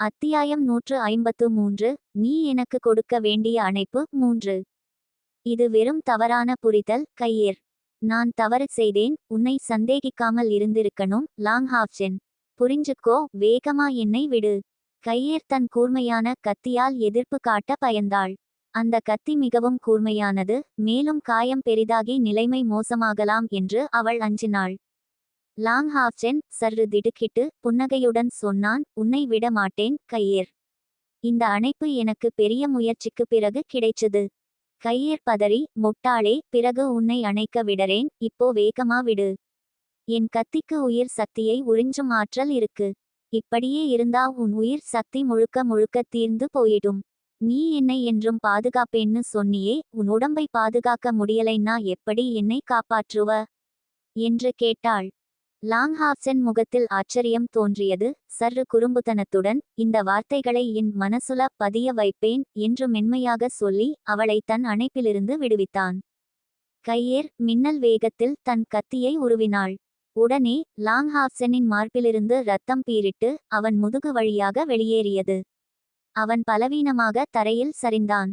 அத்தியாயம் நூற்று ஐம்பத்து மூன்று நீ எனக்கு கொடுக்க வேண்டிய அணைப்பு மூன்று. இது வெறும் தவறான புரிதல் கையேர். நான் தவறு செய்தேன் உன்னை சந்தேகிக்காமல் இருந்திருக்கணும் லாங் ஹாப்ஷன் புரிஞ்சுக்கோ வேகமா என்னை விடு கையேர் தன் கூர்மையான கத்தியால் எதிர்ப்பு காட்ட பயந்தாள். அந்த கத்தி மிகவும் கூர்மையானது மேலும் காயம் பெரிதாகி நிலைமை மோசமாகலாம் என்று அவள் அஞ்சினாள். லாங் ஹாப்சென் சற்று திடுக்கிட்டு புன்னகையுடன் சொன்னான் உன்னை விட மாட்டேன் கையேர். இந்த அணைப்பு எனக்கு பெரிய முயற்சிக்கு பிறகு கிடைச்சது. கையேர் பதறி முட்டாளே பிறகு உன்னை அணைக்க விடறேன் இப்போ வேகமா விடு. என் கத்திக்கு உயிர் சக்தியை உறிஞ்சும் ஆற்றல் இருக்கு. இப்படியே இருந்தா உன் உயிர் சக்தி முழுக்க முழுக்க தீர்ந்து போயிடும். நீ என்னை என்றும் பாதுகாப்பேன்னு சொன்னியே உன் உடம்பை பாதுகாக்க முடியலைன்னா எப்படி என்னை காப்பாற்றுவ? என்று கேட்டாள். லாங்ஹாப்சன் முகத்தில் ஆச்சரியம் தோன்றியது. சற்று குறும்புத்தனத்துடன் இந்த வார்த்தைகளை என் மனசுல பதிய வைப்பேன் என்று மென்மையாக சொல்லி அவளை தன் அணைப்பிலிருந்து விடுவித்தான். கையேர் மின்னல் வேகத்தில் தன் கத்தியை உருவினாள். உடனே லாங்ஹாப்சனின் மார்பிலிருந்து ரத்தம் பீரிட்டு அவன் முதுகு வழியாக வெளியேறியது. அவன் பலவீனமாக தரையில் சரிந்தான்.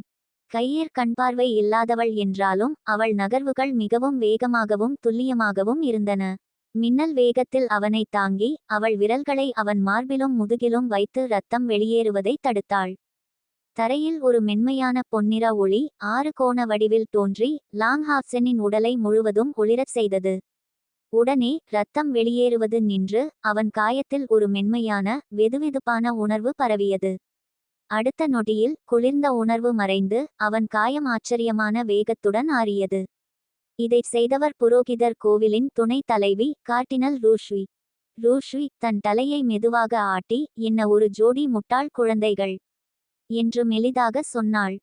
கையேர் கண்பார்வை இல்லாதவள் என்றாலும் அவள் நகர்வுகள் மிகவும் வேகமாகவும் துல்லியமாகவும் இருந்தன. மின்னல் வேகத்தில் அவனை தாங்கி அவள் விரல்களை அவன் மார்பிலும் முதுகிலும் வைத்து ரத்தம் வெளியேறுவதை தடுத்தாள். தரையில் ஒரு மென்மையான பொன்னிற ஒளி ஆறு கோண வடிவில் தோன்றி லாங்ஹாப்சனின் உடலை முழுவதும் ஒளிரச் செய்தது. உடனே ரத்தம் வெளியேறுவது நின்று அவன் காயத்தில் ஒரு மென்மையான வெதுவெதுப்பான உணர்வு பரவியது. அடுத்த நொடியில் குளிர்ந்த உணர்வு மறைந்து அவன் காயம் ஆச்சரியமான வேகத்துடன் ஆறியது. இதைச் செய்தவர் புரோகிதர் கோவிலின் துணைத் தலைவி கார்டினல் ரூஷ்வி. ரூஷ்வி தன் தலையை மெதுவாக ஆட்டி என்ன ஒரு ஜோடி முட்டாள் குழந்தைகள் என்று மெலிதாக சொன்னாள்.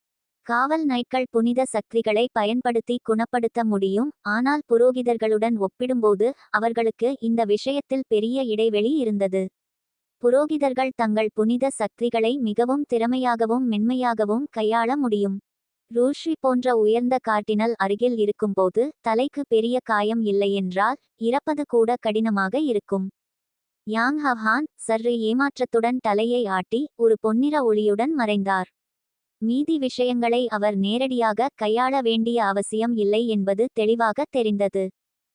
காவல் நாய்கள் புனித சக்திகளை பயன்படுத்தி குணப்படுத்த முடியும் ஆனால் புரோகிதர்களுடன் ஒப்பிடும்போது அவர்களுக்கு இந்த விஷயத்தில் பெரிய இடைவெளி இருந்தது. புரோகிதர்கள் தங்கள் புனித சக்திகளை மிகவும் திறமையாகவும் மென்மையாகவும் கையாள முடியும். ரூஷி போன்ற உயர்ந்த காட்டினல் அருகில் இருக்கும்போது தலைக்கு பெரிய காயம் இல்லையென்றால் இறப்பது கூட கடினமாக இருக்கும். யாங் ஹவ்ஹான் சற்று ஏமாற்றத்துடன் தலையை ஆட்டி ஒரு பொன்னிற ஒளியுடன் மறைந்தார். மீதி விஷயங்களை அவர் நேரடியாக கையாள வேண்டிய அவசியம் இல்லை என்பது தெளிவாக தெரிந்தது.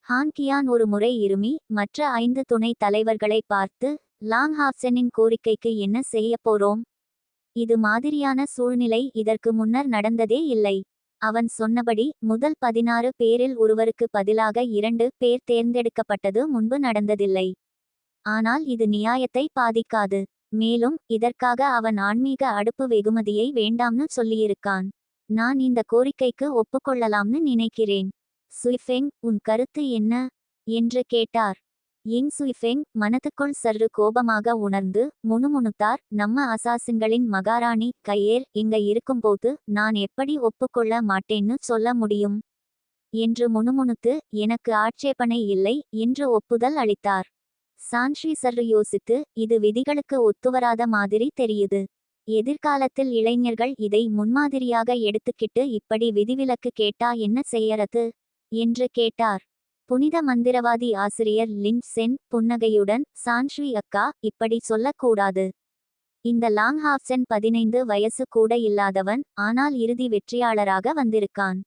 ஹான் கியான் ஒரு முறை இருமி மற்ற ஐந்து துணை தலைவர்களை பார்த்து லாங் ஹாப்சனின் கோரிக்கைக்கு என்ன செய்யப் போறோம்? இது மாதிரியான சூழ்நிலை இதற்கு முன்னர் நடந்ததே இல்லை. அவன் சொன்னபடி முதல் பதினாறு பேரில் ஒருவருக்கு பதிலாக இரண்டு பேர் தேர்ந்தெடுக்கப்பட்டது முன்பு நடந்ததில்லை. ஆனால் இது நியாயத்தை பாதிக்காது. மேலும் இதற்காக அவன் ஆன்மீக அடுப்பு வெகுமதியை வேண்டாம்னு சொல்லியிருக்கான். நான் இந்த கோரிக்கைக்கு ஒப்புக்கொள்ளலாம்னு நினைக்கிறேன். சுய்ஃபெங் உன் கருத்து என்ன? என்று கேட்டார். யிங் சுய்ஃபெங் மனதுக்குள் சற்று கோபமாக உணர்ந்து முணுமுணுத்தார் நம்ம அசாசின்களின் மகாராணி கையேர் இங்க இருக்கும்போது நான் எப்படி ஒப்புக்கொள்ள மாட்டேன்னு சொல்ல முடியும் என்று முணுமுணுத்து எனக்கு ஆட்சேபனை இல்லை என்று ஒப்புதல் அளித்தார். சான்ஷி சர்ரு யோசித்து இது விதிகளுக்கு ஒத்துவராத மாதிரி தெரியுது. எதிர்காலத்தில் இளைஞர்கள் இதை முன்மாதிரியாக எடுத்துக்கிட்டு இப்படி விதிவிலக்கு கேட்டா என்ன செய்யறது என்று கேட்டார். புனித மந்திரவாதி ஆசிரியர் லின் சென் புன்னகையுடன் சான்ஷ்வி அக்கா இப்படி சொல்லக்கூடாது. இந்த லாங் ஹாப்சன் பதினைந்து வயசு கூட இல்லாதவன் ஆனால் இறுதி வெற்றியாளராக வந்திருக்கான்.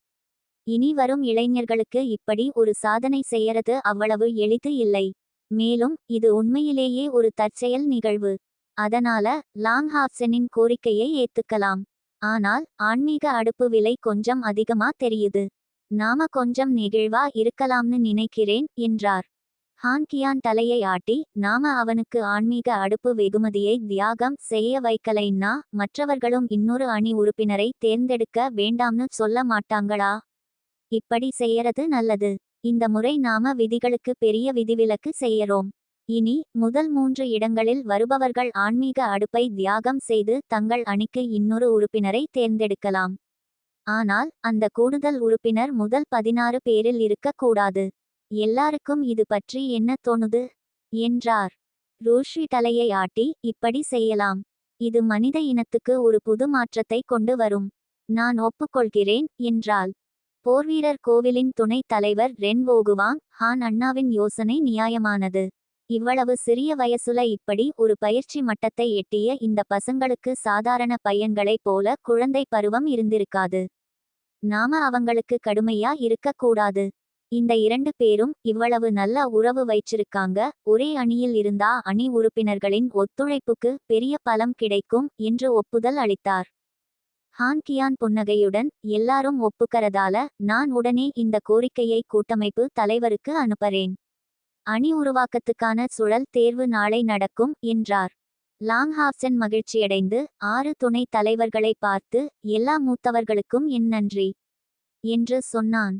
இனி வரும் இளைஞர்களுக்கு இப்படி ஒரு சாதனை செய்யறது அவ்வளவு எளிது இல்லை. மேலும் இது உண்மையிலேயே ஒரு தற்செயல் நிகழ்வு. அதனால லாங் ஹாப்சனின் கோரிக்கையை ஏத்துக்கலாம். ஆனால் ஆன்மீக அடுப்பு விலை கொஞ்சம் அதிகமா தெரியுது. நாம கொஞ்சம் நெகிழ்வா இருக்கலாம்னு நினைக்கிறேன் என்றார். ஹான் கியான் தலையை ஆட்டி நாம அவனுக்கு ஆன்மீக அடுப்பு வெகுமதியை தியாகம் செய்ய வைக்கலைன்னா மற்றவர்களும் இன்னொரு அணி உறுப்பினரை தேர்ந்தெடுக்க வேண்டாம்னு சொல்ல மாட்டாங்களா? இப்படி செய்யறது நல்லது. இந்த முறை நாம விதிகளுக்கு பெரிய விதிவிலக்கு செய்யறோம். இனி முதல் மூன்று இடங்களில் வருபவர்கள் ஆன்மீக அடுப்பை தியாகம் செய்து தங்கள் அணிக்கு இன்னொரு உறுப்பினரை தேர்ந்தெடுக்கலாம். ஆனால் அந்த கூடுதல் உறுப்பினர் முதல் பதினாறு பேரில் இருக்கக்கூடாது. எல்லாருக்கும் இது பற்றி என்ன தோணுது? என்றார். ரோஷி தலையை ஆட்டி இப்படி செய்யலாம். இது மனித இனத்துக்கு ஒரு புது மாற்றத்தை கொண்டு வரும். நான் ஒப்புக்கொள்கிறேன் என்றாள். போர்வீரர் கோவிலின் துணைத் தலைவர் ரென் ஓகுவாங் ஹான் அண்ணாவின் யோசனை நியாயமானது. இவ்வளவு சிறிய வயசுல இப்படி ஒரு பயிற்சி மட்டத்தை எட்டிய இந்த பசங்களுக்கு சாதாரண பையன்களைப் போல குழந்தை பருவம் இருந்திருக்காது. நாம அவங்களுக்கு கடுமையா இருக்கக்கூடாது. இந்த இரண்டு பேரும் இவ்வளவு நல்ல உறவு வைச்சிருக்காங்க. ஒரே அணியில் இருந்தா அணி உறுப்பினர்களின் ஒத்துழைப்புக்கு பெரிய பலம் கிடைக்கும் என்று ஒப்புதல் அளித்தார். ஹான் கியான் புன்னகையுடன் எல்லாரும் ஒப்புக்கறதால நான் உடனே இந்த கோரிக்கையை கூட்டமைப்பு தலைவருக்கு அனுப்பறேன். அணி உருவாக்கத்துக்கான சுழல் தேர்வு நாளை நடக்கும் என்றார். லாங்ஹாப்சன் மகிழ்ச்சியடைந்து ஆறு துணைத் தலைவர்களை பார்த்து எல்லா மூத்தவர்களுக்கும் என் நன்றி என்று சொன்னான்.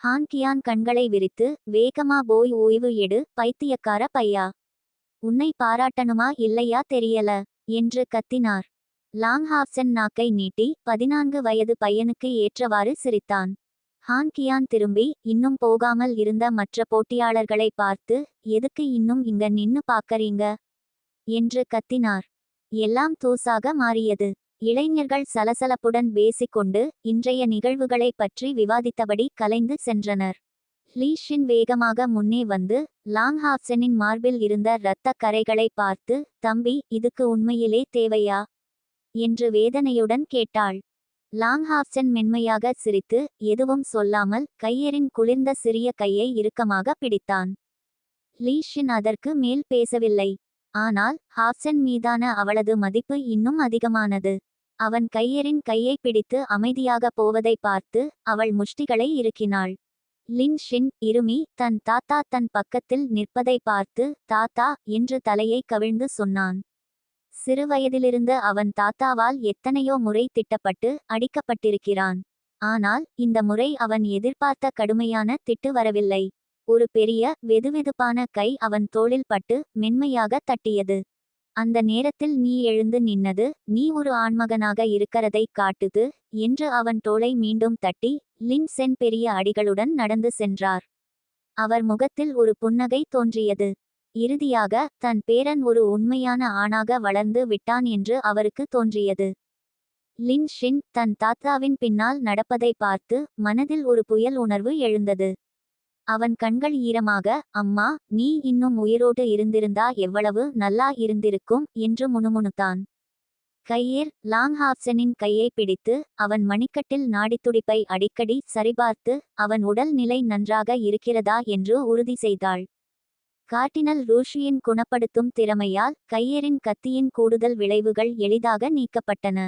ஹான் கியான் கண்களை விரித்து வேகமா போய் ஓய்வு எடு பைத்தியக்கார பையா. உன்னை பாராட்டணுமா இல்லையா தெரியல என்று கத்தினார். லாங்ஹாப்சன் நாக்கை நீட்டி பதினான்கு வயது பையனுக்கு ஏற்றவாறு சிரித்தான். ஹான் கியான் திரும்பி இன்னும் போகாமல் இருந்த மற்ற போட்டியாளர்களை பார்த்து எதுக்கு இன்னும் இங்க நின்னு பாக்கறீங்க என்று கத்தினார். எல்லாம் தூசாக மாறியது. இளைஞர்கள் சலசலப்புடன் பேசிக்கொண்டு இன்றைய நிகழ்வுகளை பற்றி விவாதித்தபடி கலைந்து சென்றனர். லீஷின் வேகமாக முன்னே வந்து லாங்ஹாப்சனின் மார்பில் இருந்த இரத்த கரைகளை பார்த்து தம்பி இதுக்கு உண்மையிலே தேவையா என்று வேதனையுடன் கேட்டாள். லாங்ஹாப்சன் மென்மையாக சிரித்து எதுவும் சொல்லாமல் கையரின் குளிர்ந்த சிறிய கையை இறுக்கமாக பிடித்தான். லீஷின் அதற்கு மேல் பேசவில்லை. ஆனால் ஹாப்சன் மீதான அவளது மதிப்பு இன்னும் அதிகமானது. அவன் கையரின் கையை பிடித்து அமைதியாக போவதை பார்த்து அவள் முஷ்டிகளை இறுக்கினாள். லின் ஷின் இருமி தன் தாத்தா தன் பக்கத்தில் நிற்பதை பார்த்து தாத்தா என்று தலையை கவிழ்ந்து சொன்னான். சிறுவயதிலிருந்து அவன் தாத்தாவால் எத்தனையோ முறை திட்டப்பட்டு அடிக்கப்பட்டிருக்கிறான். ஆனால் இந்த முறை அவன் எதிர்பார்த்த கடுமையான திட்டு வரவில்லை. ஒரு பெரிய வெதுவெதுப்பான கை அவன் தோளில் பட்டு மென்மையாக தட்டியது. அந்த நேரத்தில் நீ எழுந்து நின்னது நீ ஒரு ஆண்மகனாக இருக்கிறதை காட்டுது என்று அவன் தோளை மீண்டும் தட்டி லின் சென் பெரிய அடிகளுடன் நடந்து சென்றார். அவர் முகத்தில் ஒரு புன்னகை தோன்றியது. இறுதியாக தன் பேரன் ஒரு உண்மையான ஆணாக வளர்ந்து விட்டான் என்று அவருக்கு தோன்றியது. லின் ஷின் தன் தாத்தாவின் பின்னால் நடப்பதை பார்த்து மனதில் ஒரு புயல் உணர்வு எழுந்தது. அவன் கண்கள் ஈரமாக அம்மா நீ இன்னும் உயிரோடு இருந்திருந்தா எவ்வளவு நல்லா இருந்திருக்கும் என்று முணுமுணுத்தான். கையேர் லாங்ஹாப்சனின் கையை பிடித்து அவன் மணிக்கட்டில் நாடித்துடிப்பை அடிக்கடி சரிபார்த்து அவன் உடல் நிலை நன்றாக இருக்கிறதா? என்று உறுதி செய்தாள். கார்டினல் ரூஷியின் குணப்படுத்தும் திறமையால் கையரின் கத்தியின் கூடுதல் விளைவுகள் எளிதாக நீக்கப்பட்டன.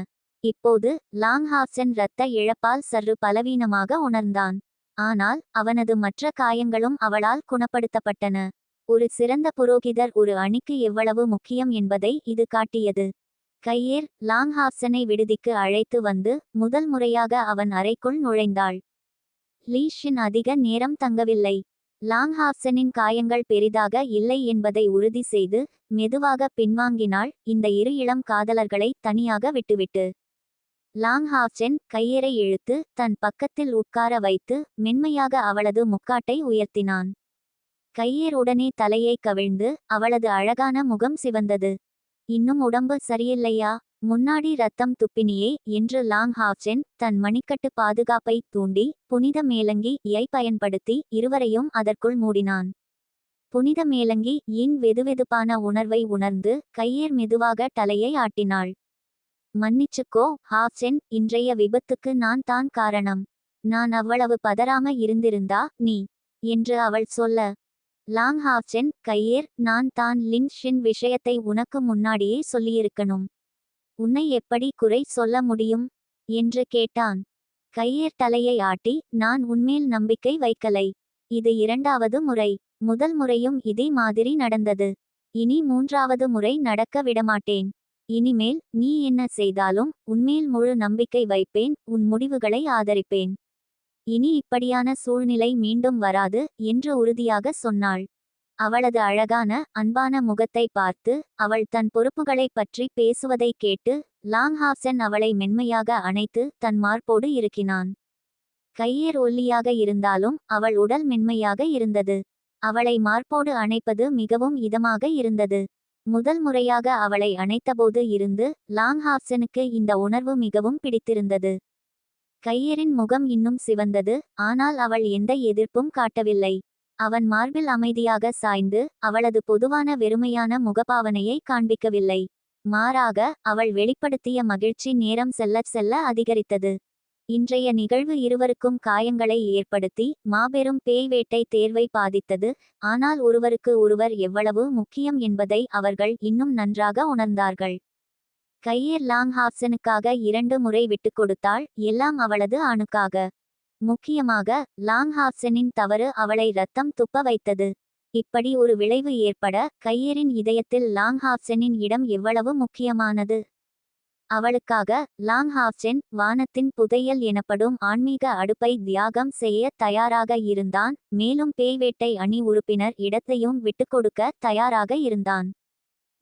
இப்போது லாங்ஹாப்சன் இரத்த இழப்பால் சற்று பலவீனமாக உணர்ந்தான். ஆனால் அவனது மற்ற காயங்களும் அவளால் குணப்படுத்தப்பட்டன. ஒரு சிறந்த புரோகிதர் ஒரு அணிக்கு எவ்வளவு முக்கியம் என்பதை இது காட்டியது. கையேர் லாங்ஹாப்சனை விடுதிக்கு அழைத்து வந்து முதல் முறையாக அவன் அறைக்குள் நுழைந்தாள். லீஷின் அதிக நேரம் தங்கவில்லை. லாங்ஹாப்சனின் காயங்கள் பெரிதாக இல்லை என்பதை உறுதி செய்து மெதுவாக பின்வாங்கினாள். இந்த இரு இளம் காதலர்களை தனியாக விட்டுவிட்டு. லாங்ஹாப்சென் கையரை இழுத்து தன் பக்கத்தில் உட்கார வைத்து மென்மையாக அவளது முக்காட்டை உயர்த்தினான். கையேர் உடனே தலையை கவிழ்ந்து அவளது அழகான முகம் சிவந்தது. இன்னும் உடம்பு சரியில்லையா? முன்னாடி ரத்தம் துப்பினியே என்று லாங் ஹாப்சென் தன் மணிக்கட்டு பாதுகாப்பை தூண்டி புனித மேலங்கி யை பயன்படுத்தி இருவரையும் அதற்குள் மூடினான். புனித மேலங்கி இன் வெதுவெதுப்பான உணர்வை உணர்ந்து கையேர் மெதுவாக தலையை ஆட்டினாள். மன்னிச்சுக்கோ ஹாப்சென் இன்றைய விபத்துக்கு நான் தான் காரணம். நான் அவ்வளவு பதறாம இருந்திருந்தா நீ என்று அவள் சொல்ல. லாங் ஹாப்சென் கையேர் நான் தான் லின் ஷின் விஷயத்தை உனக்கு முன்னாடியே சொல்லியிருக்கணும். உன்னை எப்படி குறை சொல்ல முடியும்? என்று கேட்டான். கையேர் தலையை ஆட்டி நான் உன்மேல் நம்பிக்கை வைக்கலை. இது இரண்டாவது முறை. முதல் முறையும் இதே மாதிரி நடந்தது. இனி மூன்றாவது முறை நடக்க விடமாட்டேன். இனிமேல் நீ என்ன செய்தாலும் உன்மேல் முழு நம்பிக்கை வைப்பேன் உன் முடிவுகளை ஆதரிப்பேன். இனி இப்படியான சூழ்நிலை மீண்டும் வராது என்று உறுதியாக சொன்னாள். அவளது அழகான அன்பான முகத்தை பார்த்து அவள் தன் பொறுப்புகளைப் பற்றி பேசுவதை கேட்டு லாங்ஹாப்சன் அவளை மென்மையாக அணைத்து தன் மார்போடு இருக்கினான் கையேர் ஒல்லியாக இருந்தாலும் அவள் உடல் மென்மையாக இருந்தது. அவளை மார்போடு அணைப்பது மிகவும் இதமாக இருந்தது. முதல் முறையாக அவளை அணைத்தபோது இருந்து லாங்ஹாப்சனுக்கு இந்த உணர்வு மிகவும் பிடித்திருந்தது. கையரின் முகம் இன்னும் சிவந்தது ஆனால் அவள் எந்த எதிர்ப்பும் காட்டவில்லை. அவன் மார்பில் அமைதியாக சாய்ந்து அவளது பொதுவான வெறுமையான முகபாவனையை காண்பிக்கவில்லை. மாறாக அவள் வெளிப்படுத்திய மகிழ்ச்சி நேரம் செல்லச் செல்ல அதிகரித்தது. இன்றைய நிகழ்வு இருவருக்கும் காயங்களை ஏற்படுத்தி மாபெரும் பேய் வேட்டை தேர்வை பாதித்தது. ஆனால் ஒருவருக்கு ஒருவர் எவ்வளவு முக்கியம் என்பதை அவர்கள் இன்னும் நன்றாக உணர்ந்தார்கள். கையர் லாங் ஹாப்சனுக்காக இரண்டு முறை விட்டுக் கொடுத்தாள் எல்லாம் அவளது அணுக்காக. முக்கியமாக லாங்ஹாப்சனின் தவறு அவளை ரத்தம் துப்ப வைத்தது. இப்படி ஒரு விளைவு ஏற்பட கையரின் இதயத்தில் லாங்ஹாப்சனின் இடம் எவ்வளவு முக்கியமானது? அவளுக்காக லாங் ஹாப்சென் வானத்தின் புதையல் எனப்படும் ஆன்மீக அடுப்பை தியாகம் செய்ய தயாராக இருந்தான் மேலும் பேய்வேட்டை அணி உறுப்பினர் இடத்தையும் விட்டுக்கொடுக்க தயாராக இருந்தான்.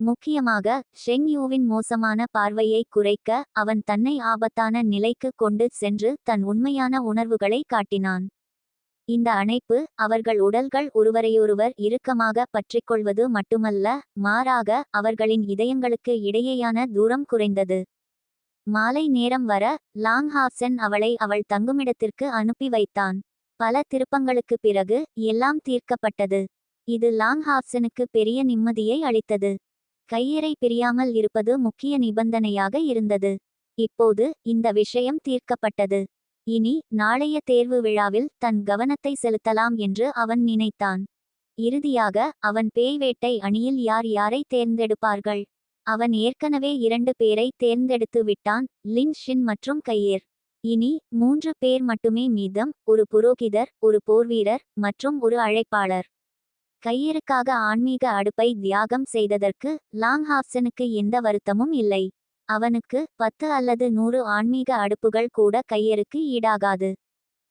முக்கியமாக ஷெங் யூவின் மோசமான பார்வையை குறைக்க அவன் தன்னை ஆபத்தான நிலைக்கு கொண்டு சென்று தன் உண்மையான உணர்வுகளை காட்டினான். இந்த அணைப்பு அவர்கள் உடல்கள் ஒருவரையொருவர் இறுக்கமாக பற்றிக்கொள்வது மட்டுமல்ல மாறாக அவர்களின் இதயங்களுக்கு இடையேயான தூரம் குறைந்தது. மாலை நேரம் வர லாங் ஹாப்சன் அவளை அவள் தங்குமிடத்திற்கு அனுப்பி வைத்தான். பல திருப்பங்களுக்கு பிறகு எல்லாம் தீர்க்கப்பட்டது. இது லாங் ஹாப்சனுக்கு பெரிய நிம்மதியை அளித்தது. கையறை பிரியாமல் இருப்பது முக்கிய நிபந்தனையாக இருந்தது. இப்போது இந்த விஷயம் தீர்க்கப்பட்டது. இனி நாளைய தேர்வு விழாவில் தன் கவனத்தை செலுத்தலாம் என்று அவன் நினைத்தான். இறுதியாக அவன் பேய்வேட்டை அணியில் யார் யாரை தேர்ந்தெடுப்பார்கள்? அவன் ஏற்கனவே இரண்டு பேரை தேர்ந்தெடுத்து விட்டான் லின் ஷின் மற்றும் கையேர். இனி மூன்று பேர் மட்டுமே மீதம் ஒரு புரோகிதர் ஒரு போர்வீரர் மற்றும் ஒரு அழைப்பாளர். கையிருக்காக ஆன்மீக அடுப்பை தியாகம் செய்ததற்கு லாங் ஹாப்சனுக்கு எந்த வருத்தமும் இல்லை. அவனுக்கு பத்து அல்லது நூறு ஆன்மீக அடுப்புகள் கூட கையருக்கு ஈடாகாது.